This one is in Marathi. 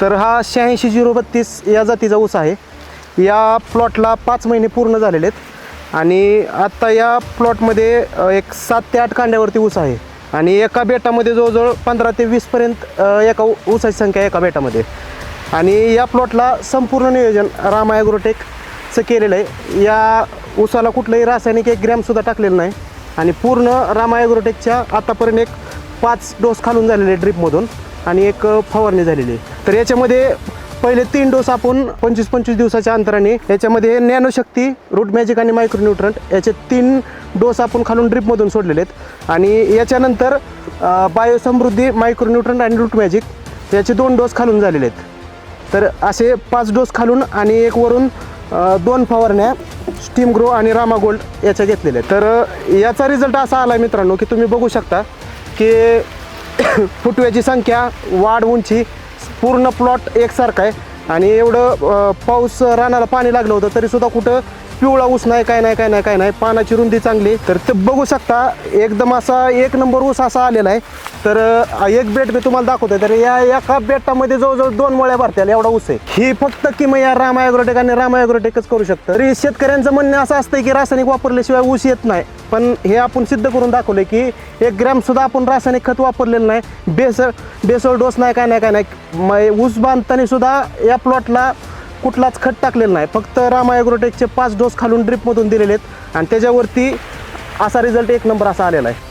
तर हा शहाऐंशी झिरो बत्तीस या जातीचा ऊस आहे. या प्लॉटला पाच महिने पूर्ण झालेले आहेत आणि आत्ता या प्लॉटमध्ये एक सात ते आठ कांड्यावरती ऊस आहे आणि एका बेटामध्ये जवळजवळ पंधरा ते वीसपर्यंत एका ऊसाची संख्या एका बेटामध्ये. आणि या प्लॉटला संपूर्ण नियोजन रामा ॲग्रोटेकचं केलेलं आहे. या ऊसाला कुठलंही रासायनिक एक ग्रॅमसुद्धा टाकलेलं नाही आणि पूर्ण रामा ॲग्रोटेकच्या आतापर्यंत एक पाच डोस खालून झालेले ड्रीपमधून. आणि एक फवारणी झालेली आहे. तर याच्यामध्ये पहिले तीन डोस आपण पंचवीस पंचवीस दिवसाच्या अंतराने याच्यामध्ये नॅनोशक्ती रूट मॅजिक आणि मायक्रोन्यूट्रंट याचे तीन डोस आपण खालून ड्रीपमधून सोडलेले आहेत. आणि याच्यानंतर अ, बायोसमृद्धी मायक्रोन्यूट्रंट आणि रूट मॅजिक याचे दोन डोस खालून झालेले आहेत. तर असे पाच डोस खालून आणि एक वरून दोन फवारण्या स्टीम ग्रो आणि रामा गोल्ड याच्या घेतलेल्या आहेत. तर याचा रिझल्ट असा आला आहे मित्रांनो की तुम्ही बघू शकता की फुटव्याची संख्या वाढ उंची पूर्ण प्लॉट एकसारखा आहे. आणि एवढं पाऊस रानाला पाणी लागलं होतं तरीसुद्धा कुठं पिवळा ऊस नाही काय नाही काय नाही काय नाही. पानाची रुंदी चांगली तर ते बघू शकता एकदम असा एक नंबर ऊस असा आलेला आहे. तर एक बेट मी तुम्हाला दाखवतो तर या एका बेटामध्ये जवळजवळ दोन मळ्या भरत्याल एवढा ऊस आहे. ही फक्त किंवा या राम ॲग्रोटेक आणि राम करू शकतं. तरी शेतकऱ्यांचं म्हणणं असं असतं की रासायनिक वापरल्याशिवाय ऊस येत नाही. पण हे आपण सिद्ध करून दाखवले की एक ग्रॅमसुद्धा आपण रासायनिक खत वापरलेलं नाही. बेसळ बेसळ डोस नाही काय नाही काय नाही. ऊस बांधताना सुद्धा या प्लॉटला कुठलाच खत टाकलेला नाही. फक्त रामा ॲग्रोटेकचे पाच डोस खालून ड्रिपमधून दिलेले आहेत. आणि त्याच्यावरती असा रिझल्ट एक नंबर असा आलेला आहे.